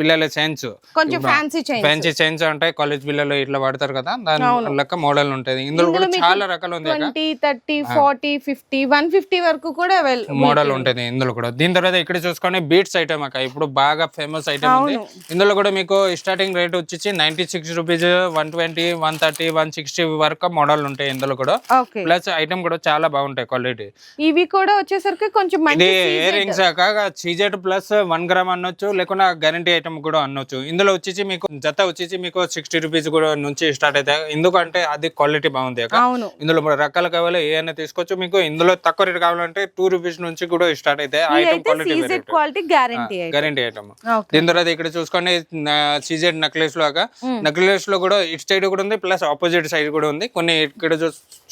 పిల్లల చైన్స్. కొంచెం fancy chain fancy chains ఉంటాయి. కాలేజ్ పిల్లలు ఇట్లా వాడతారు కదా దాని. లెక్క మోడల్ ఉంటది. ఇందులో కూడా చాలా రకాలు ఉంది అక్క. Twenty thirty forty fifty one fifty వరకు కూడా మోడల్ ఉంటుంది ఇందులో కూడా. దీని తర్వాత ఇక్కడ చూసుకొని బీట్స్ ఐటమ్ అక్క. ఇప్పుడు బాగా ఫేమస్ ఐటమ్ ఉంది. ఇందులో కూడా మీకు స్టార్టింగ్ రేట్ వచ్చి ninety six rupees one twenty one thirty one sixty వరకు మోడల్ ఉంటాయి ఇందులో కూడా. ప్లస్ ఐటమ్ కూడా చాలా బాగుంటాయి క్వాలిటీ ఇవి కూడా వచ్చేసరికి కొంచెం ఇది ఇయర్ రింగ్స్ కాక సీజెడ్ ప్లస్ వన్ గ్రామ్ అనొచ్చు లేకుండా గ్యారంటీ ఐటమ్ కూడా అనొచ్చు. ఇందులో వచ్చేసి మీకు జత వచ్చేసి మీకు సిక్స్టీ రూపీస్ కూడా నుంచి స్టార్ట్ అవుతాయి. ఎందుకంటే అది క్వాలిటీ బాగుంది అవును. ఇందులో రకాలు కావాలి. ఏ అయినా తీసుకోవచ్చు. మీకు ఇందులో తక్కువ రేట్ కావాలంటే టూ రూపీస్ నుంచి కూడా స్టార్ట్ అవుతాయి item quality guarantee guarantee item దీని తర్వాత ఇక్కడ చూసుకోండి సీజెడ్ నెక్లెస్ లాగా. నెక్లెస్లో కూడా ఇటు సైడ్ కూడా ఉంది ప్లస్ ఆపోజిట్ సైడ్ కూడా ఉంది. కొన్ని ఇక్కడ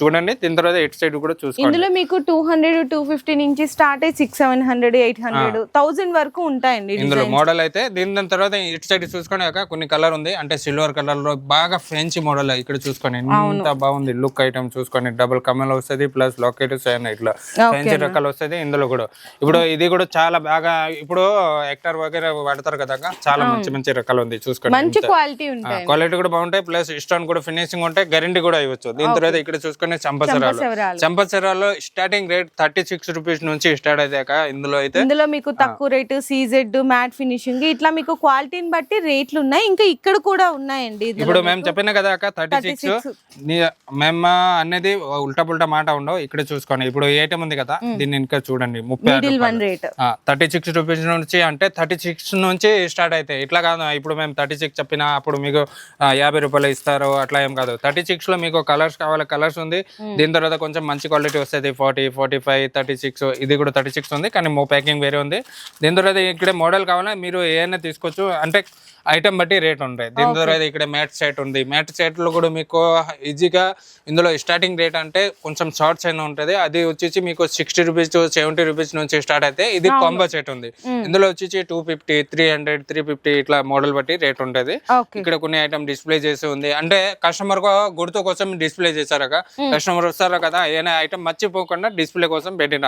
చూడండి. దీని తర్వాత ఇటు సైడ్ కూడా చూసుకోండి. ఇందులో మీకు టూ హండ్రెడ్ టూ ఫిఫ్టీ నుంచి స్టార్ట్ అయ్యి six seven hundred eight hundred thousand వరకు ఉంటాయండి ఇందులో. మోడల్ అయితే దీని దాని తర్వాత ఇటు సైడ్ చూసుకొని కొన్ని కలర్ ఉంది. అంటే సిల్వర్ కలర్లో బాగా ఫ్యాన్సీ మోడల్ ఇక్కడ చూసుకోండి ఎంత బాగుంది లుక్ ఐటమ్ చూసుకోండి డబుల్ కమల్ వస్తుంది ప్లస్ లాకెట్స్ అయినా ఇట్లా. ఫ్యాన్సీ రకాలు వస్తుంది ఇందులో కూడా. ఇప్పుడు ఇది కూడా చాలా బాగా ఇప్పుడు ఎక్టర్ వగేరా వాడతారు కదా చాలా మంచి మంచి రకాలు ఉంది చూసుకోండి మంచి క్వాలిటీ ఉంటాయి. క్వాలిటీ కూడా బాగుంటాయి ప్లస్ స్టోన్ కూడా ఫినిషింగ్ ఉంటాయి గ్యారంటీ కూడా ఇవ్వచ్చు. దీని తర్వాత ఇక్కడ చూసుకునే చంపసరాలు. చంపసరాలో starting rate thirty six rupees నుంచి స్టార్ట్ అయితే ఇందులో అయితే. ఇందులో మీకు తక్కువ రేటు సీజెడ్ మ్యాట్ ఫినిషింగ్ ఇట్లా మీకు క్వాలిటీని బట్టి రేట్లు ఉన్నాయి. ఇంకా ఇక్కడ కూడా ఉన్నాయండి ఇప్పుడు మేము చెప్పిన కదా అక్క థర్టీ సిక్స్ 36. మేము అనేది ఉల్టా పుల్టా మాట ఉండవు. ఇక్కడ చూసుకోండి. ఇప్పుడు ఏ ఐటమ్ ఉంది కదా దీన్ని ఇంకా చూడండి. ముప్పై middle one rate thirty six rupees నుంచి అంటే థర్టీ సిక్స్ నుంచి స్టార్ట్ అవుతాయి ఇట్లా కాదు ఇప్పుడు మేము థర్టీ సిక్స్ చెప్పినా అప్పుడు మీకు యాభై రూపాయలు ఇస్తారు. అట్లా ఏం కాదు. థర్టీ సిక్స్లో మీకు కలర్స్ కావాలి కలర్స్ ఉంది. దీని తర్వాత కొంచెం మంచి క్వాలిటీ వస్తుంది. Forty forty five thirty six ఇది కూడా థర్టీ సిక్స్ ఉంది కానీ మో ప్యాకింగ్ వేరే ఉంది. దీని తర్వాత ఇక్కడ మోడల్ కావాలా? మీరు ఏమైనా తీసుకోవచ్చు. అంటే ఐటమ్ బట్టి రేట్ ఉంటాయి. దీని తర్వాత ఇక్కడ మ్యాట్ సెట్ ఉంది. మ్యాట్ సెట్లో కూడా మీకు ఈజీగా ఇందులో స్టార్టింగ్ రేట్ అంటే కొంచెం షార్ట్స్ అయినా ఉంటుంది. అది వచ్చేసి మీకు సిక్స్టీ రూపీస్ సెవెంటీ రూపీస్ నుంచి స్టార్ట్ అయితే ఇది కాంబో సెట్ ఉంది. ఇందులో వచ్చేసి two fifty three hundred three fifty ఇట్లా మోడల్ బట్టి రేట్ ఉంటుంది. ఇక్కడ కొన్ని ఐటమ్ డిస్ప్లే చేసి ఉంది. అంటే కస్టమర్ గుర్తు కోసం డిస్ప్లే చేశారు కస్టమర్ వస్తారు కదా ఏదైనా ఐటమ్ మర్చిపోకుండా డిస్ప్లే కోసం పెట్టిన.